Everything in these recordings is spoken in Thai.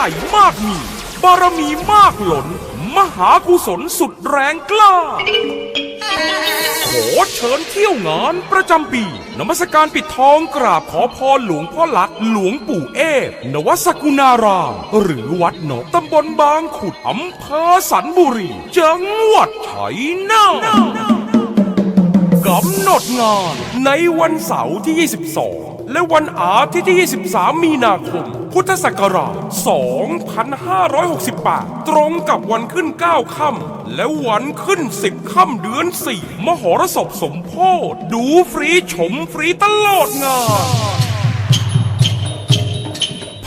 ญ่มากมี บารมีมากหล้นมหากุศลสุดแรงกล้า ขอเชิญเที่ยวงานประจำปี นมัสการปิดทองกราบขอพรหลวงพ่อหลัก หลวงปู่เอฟนวสกุณาราม หรือวัดหนกตำบลบางขุดอำเภอสันบุรี จังหวัดชัยนาทกำหนดงานในวันเสาร์ที่ 22 และวันอาทิตย์ที่ 23 มีนาคม พุทธศักราช 2568 ตรงกับวันขึ้น 9 ค่ำและวันขึ้น 10 ค่ำเดือน 4 มหรสพสมโพธิดูฟรีชมฟรีตลอดงาน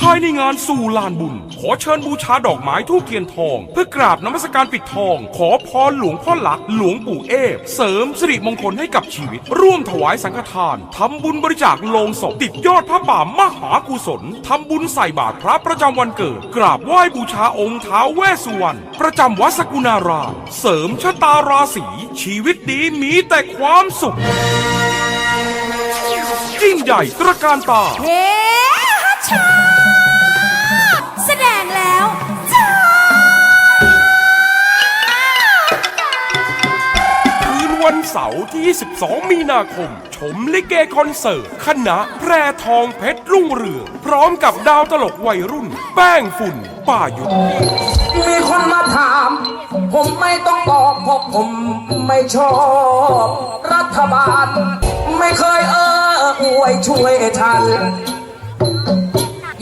ภายในงานสู่ลานบุญ ขอเชิญบูชาดอกไม้ทูบเทียนทอง เพื่อกราบนมัสการปิดทอง ขอพรหลวงพ่อหลัก หลวงปู่เอฟ เสริมสิริมงคลให้กับชีวิต ร่วมถวายสังฆทานทำบุญบริจาคโลงศพติดยอดพระป่ามหากุศลทำบุญใส่บาตรพระประจำวันเกิด กราบไหว้บูชาองค์ท้าวเวสสุวรรณประจำวัดสกุณารามเสริมชะตาราศีชีวิตดีมีแต่ความสุขยิ่งใหญ่ตระการตาเฮ้ฮัชชา เสาร์ที่ 22 มีนาคม ชมลิเกคอนเสิร์ต คณะแพรทองเพชรรุ่งเรือง พร้อมกับดาวตลกวัยรุ่น แป้งฝุ่นป่ายุทธมีคนมาถาม ผมไม่ต้องบอกเพราะผมไม่ชอบ รัฐบาล ไม่เคยเอออวยช่วยทัน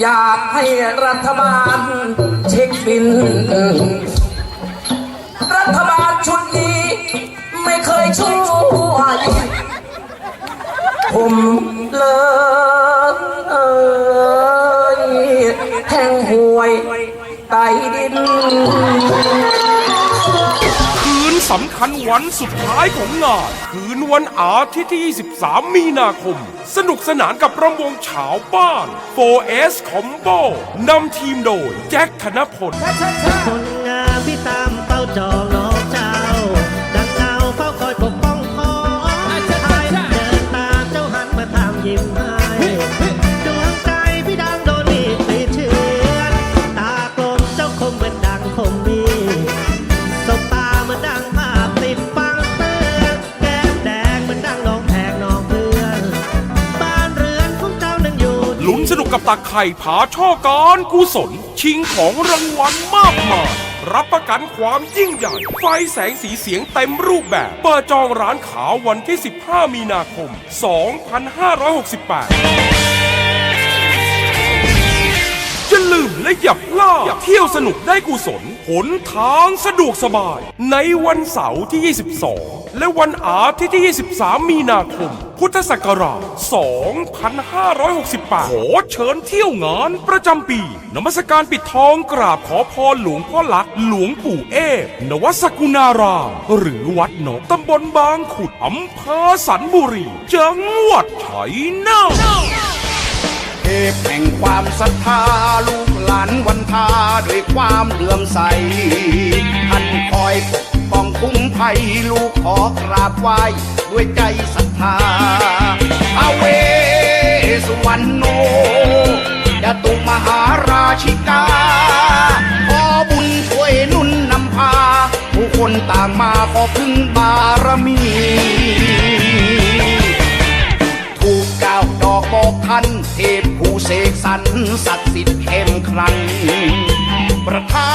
อยากให้รัฐบาลเช็คบิน ผมเลยแทงหวยไตดิน คืนสำคัญวันสุดท้ายของงาน คืนวันอาทิตย์ที่ 23 มีนาคม สนุกสนานกับรำวงเฉาวบ้าน 4S Combo นำทีมโดย แจ็คธนพล คนงามที่ตามเป้าจอ กับตักไข่ผาช่อการกุศล ชิงของรางวัลมากมายรับประกันความยิ่งใหญ่ ไฟแสงสีเสียงเต็มรูปแบบ เปิดจองร้านขาววันที่ 15 มีนาคม 2568อย่าลืมและอย่าพลาดเที่ยวสนุกได้กุศลหนทางสะดวกสบาย ในวันเสาร์ที่ 22 และวันอาทิตย์ที่ 23 มีนาคม พุทธศักราช 2568 ขอเชิญเที่ยวงานประจำปี นมัสการปิดทองกราบขอพรหลวงพ่อหลัก หลวงปู่เอฟนวสกุณาราม หรือวัดหนกตำบลบางขุดอำเภอสันบุรี จังหวัดชัยนาทเทพแห่งความศรัทธาลูกหลานวันทาด้วยความเลื่อมใสท่านคอยปกป้องคุ้มภัยลูกขอกราบไหว้ ด้วยใจศรัทธาอาเวสุวรรณโนยะตุมหาราชิกา ขอบุญช่วยนุนนำพา ผู้คนต่างมาขอพึ่งบารมีถูกเก้าดอกบอกท่านเทพผู้เสกสรรศักดิ์สิทธิ์เข้มครันประทา